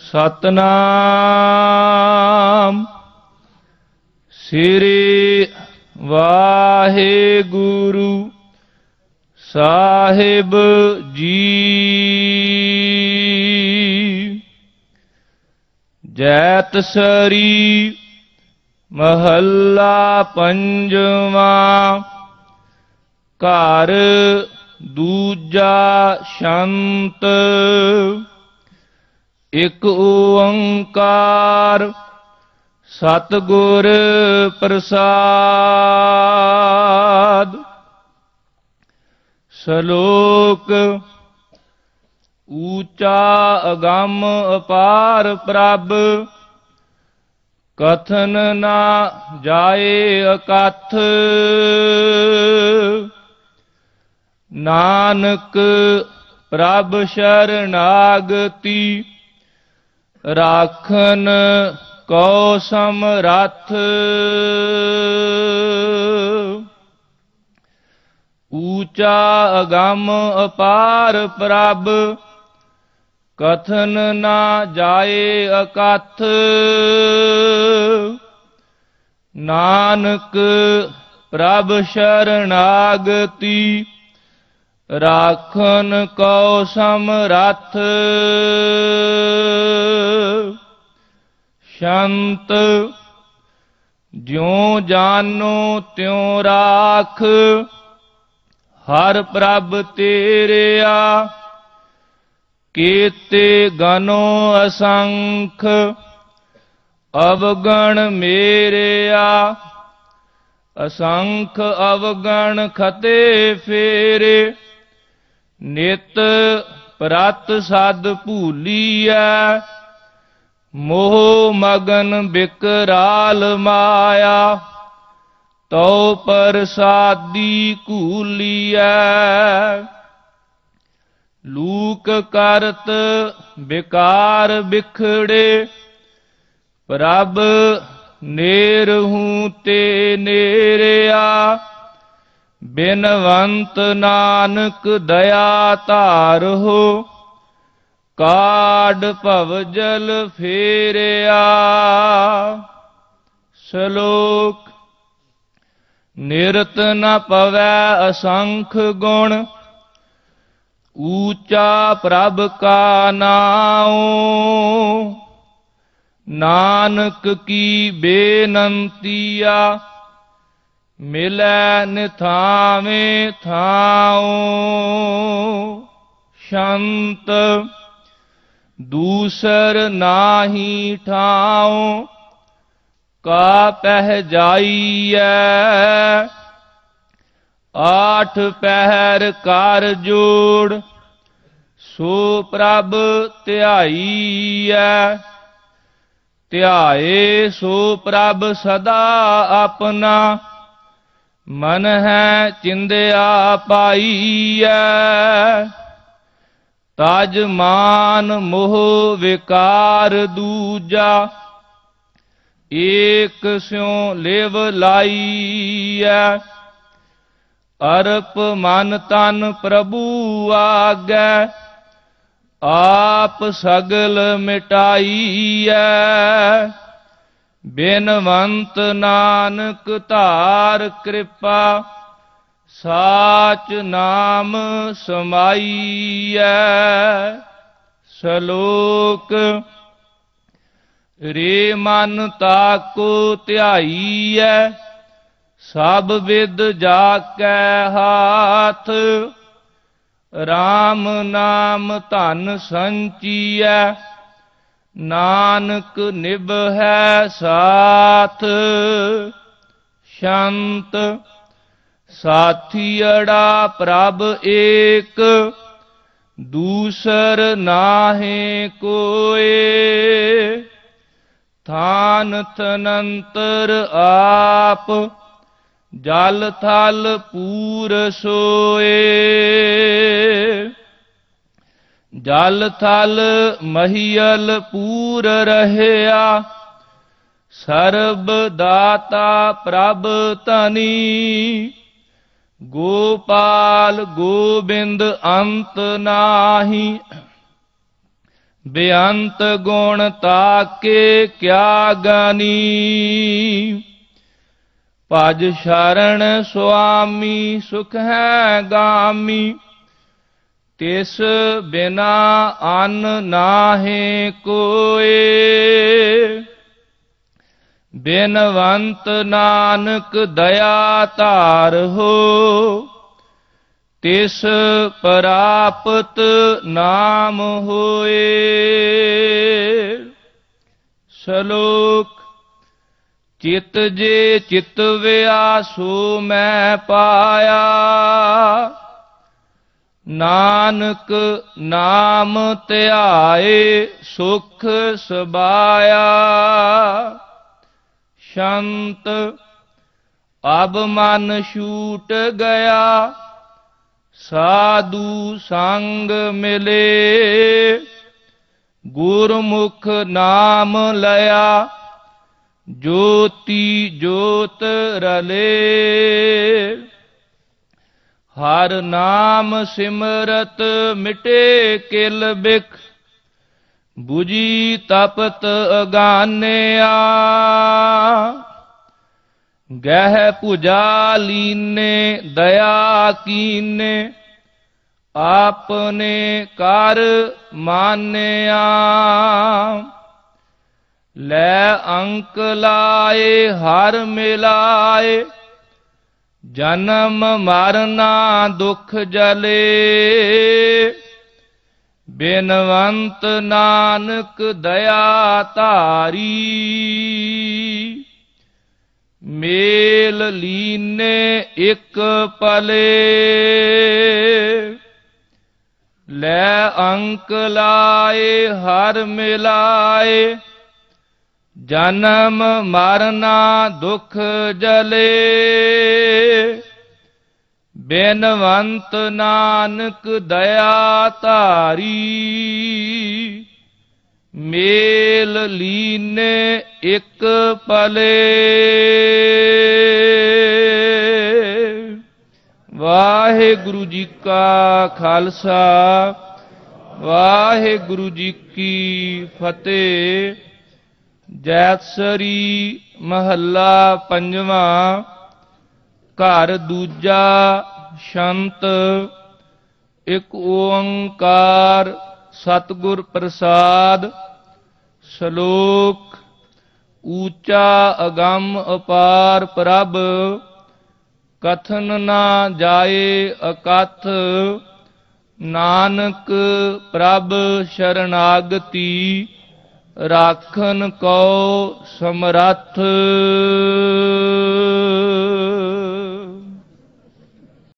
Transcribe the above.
ਸਤਨਾਮ। ਸ੍ਰੀ ਵਾਹਿਗੁਰੂ ਸਾਹਿਬ ਜੀ। ਜੈਤ ਸਰੀ ਮਹੱਲਾ ਪੰਜਵਾਂ। ਘਰ ਦੂਜਾ ਸ਼ੰਤ। ਇਕ ਓੰਕਾਰ ਸਤਗੁਰ ਪ੍ਰਸਾਦ। ਸ਼ਲੋਕ ਊਚਾ ਅਗੰਮ ਅਪਾਰ ਪ੍ਰਭ, ਕਥਨ ਨਾ ਜਾਏ ਅਕਥ। ਨਾਨਕ ਪ੍ਰਭ ਸ਼ਰਨਾਗਤੀ ਰਾਖਨ ਕੋ ਸਮਰੱਥ ਊਚਾ ਅਗੰਮ ਅਪਾਰ ਪ੍ਰਭ, ਕਥਨ ਨਾ ਜਾਏ ਅਕਥ। ਨਾਨਕ ਪ੍ਰਭ ਸ਼ਰਨਾਗਤੀ ਰਾਖਨ ਕੋ ਸਮਰੱਥ ਸ਼ੰਤ, ਜਿਉ ਜਾਨੋ ਤਿਉ ਰਾਖ, ਹਰ ਪ੍ਰਭ ਤੇਰਿਆ, ਕੀਤੇ ਗਨੋ ਅਸੰਖ, ਅਵਗਣ ਮੇਰਿਆ, ਅਸੰਖ ਅਵਗਣ ਖਤੇ ਫੇਰੇ, ਨਿਤ ਪ੍ਰਤ ਸਦ ਭੂਲੀਐ, ਮੋਹ ਮਗਨ ਬਿਕਰਾਲ ਮਾਇਆ, ਤਉ ਪ੍ਰਸਾਦੀ ਕੂਲੀਐ। ਲੂਕ ਕਰਤ ਬਿਕਾਰ ਬਿਖੜੇ, ਪ੍ਰਭ ਨੇਰ ਹੂੰ ਤੇ ਨੇਰਿਆ। ਬਿਨਵੰਤ ਨਾਨਕ ਦਇਆ ਧਾਰੋ ਕਾਡ ਭਵ ਜਲ ਫੇਰਿਆ, ਸ਼ਲੋਕ, ਨਿਰਤ ਨ ਪਵੈ ਅਸੰਖ ਗੁਣ, ਊਚਾ ਪ੍ਰਭ ਕਾ ਨਾਉ, ਨਾਨਕ ਕੀ ਬੇਨੰਤੀਆ ਮਿਲੈ ਨਿਥਾਵੇਂ ਥਾਉ, ਸ਼ੰਤ ਦੂਸਰ ਨਾਹੀ ਠਾਉ, ਕਾ ਪਹਿ ਜਾਈਐ। ਆਠ ਪਹਿਰ ਕਰ ਜੋੜ, ਸੋ ਪ੍ਰਭ ਧਿਆਈਐ। ਧਿਆਏ ਸੋ ਪ੍ਰਭ ਸਦਾ ਆਪਣਾ, ਮਨ ਹੈ ਚਿੰਦਿਆ ਪਾਈਐ। ਤਜ ਮਾਨ ਮੋਹ ਵਿਕਾਰ ਦੂਜਾ, ਏਕ ਸਿਉ ਲੇਵ ਲਾਈਐ। ਅਰਪ ਮਨ ਤਨ ਪ੍ਰਭੂ ਆਗੈ, ਆਪ ਸਗਲ ਮਿਟਾਈਐ। ਬਿਨਵੰਤ ਨਾਨਕ ਧਾਰ ਕਿਰਪਾ ਸਾਚ ਨਾਮ ਸਮਾਈਐ, ਸ਼ਲੋਕ ਰੇ ਮਨ ਤਾਕੋ ਧਿਆਈਐ, ਸਭ ਵਿਦ ਜਾ ਕੈ ਹਾਥ RAM ਨਾਮ ਧਨ ਸੰਚੀਐ, ਨਾਨਕ ਨਿਭੈ ਸਾਥ, ਸ਼ੰਤ ਸਾਥੀੜਾ ਪ੍ਰਭ ਏਕ, ਦੂਸਰ ਨਾਹੇ ਕੋਏ। ਥਾਨ ਤਨੰਤਰ ਆਪ, ਜਲ ਥਲ ਪੂਰ ਸੋਏ। ਜਲ ਥਲ ਮਹੀਲ ਪੂਰ ਰਹਿਆ, ਸਰਬ ਦਾਤਾ ਪ੍ਰਭ ਤਨੀ ਗੋਪਾਲ ਗੋਬਿੰਦ ਅੰਤ ਨਾਹੀ, ਬੇਅੰਤ ਗੁਣ ਤਾਕੇ ਕਿਆ ਗਾਨੀ। ਭਜ ਸ਼ਰਨ ਸੁਆਮੀ ਸੁਖ ਹੈ ਗਾਮੀ, ਤਿਸ ਬਿਨਾ ਅਨ ਨਾਹੇ ਕੋਏ। ਬਿਨਵੰਤ ਨਾਨਕ ਦਇਆ ਧਾਰ ਹੋ, ਤਿਸ ਪ੍ਰਾਪਤ ਨਾਮ ਹੋਏ। ਸ਼ਲੋਕ, ਚਿਤ ਜੇ ਚਿਤ ਵਿਆ ਸੋ ਮੈਂ ਪਾਇਆ, ਨਾਨਕ ਨਾਮ ਧਿਆਏ ਸੁਖ ਸਬਾਇਆ। ਸ਼ੰਤ। ਅਬ ਮਨ ਛੂਟ ਗਿਆ, ਸਾਧੂ ਸੰਗ ਮਿਲੇ। ਗੁਰਮੁਖ ਨਾਮ ਲਿਆ, ਜੋਤੀ ਜੋਤ ਰਲੇ। ਹਰ ਨਾਮ ਸਿਮਰਤ ਮਿਟੇ ਕਿਲ ਬਿਖ 부ਜੀ ਤਪਤ ਅਗਾਨਿਆ। ਗਹਿ ਪੁਜਾ ਲੀਨੇ, ਦਇਆ ਕੀਨੇ, ਆਪਨੇ ਕਰ ਮਾਨਿਆ। ਲੈ ਅੰਕ ਲਾਏ, ਹਰ ਮਿਲਾਏ, ਜਨਮ ਮਰਨਾ ਦੁਖ ਜਲੇ। ਬੇਨਵੰਤ ਨਾਨਕ ਦਇਆ ਧਾਰੀ, ਮੇਲ ਲੀਨੇ ਇੱਕ ਪਲੇ, ਲੈ ਅੰਕ ਲਾਏ, ਹਰ ਮਿਲਾਏ, ਜਨਮ ਮਰਨਾ ਦੁਖ ਜਲੇ। ਬੇਨਵੰਤ ਨਾਨਕ ਦਇਆ ਧਾਰੀ ਮੇਲ ਲੀਨੇ ਇੱਕ ਪਲੇ ਵਾਹਿਗੁਰੂ ਜੀ ਕਾ ਖਾਲਸਾ, ਵਾਹਿਗੁਰੂ ਜੀ ਕੀ ਫਤਿਹ। ਜੈਤਸਰੀ ਮਹੱਲਾ ਪੰਜਵਾਂ ਘਰ ਦੂਜਾ ਸ਼ੰਤ, ਇੱਕ ਓੰਕਾਰ ਸਤਿਗੁਰ ਪ੍ਰਸਾਦ, ਸ਼ਲੋਕ ਊਚਾ ਅਗੰਮ ਅਪਾਰ ਪ੍ਰਭ, ਕਥਨ ਨਾ ਜਾਏ ਅਕਥ, ਨਾਨਕ ਪ੍ਰਭ ਸ਼ਰਨਾਗਤੀ, ਰਾਖਨ ਕੋ ਸਮਰੱਥ।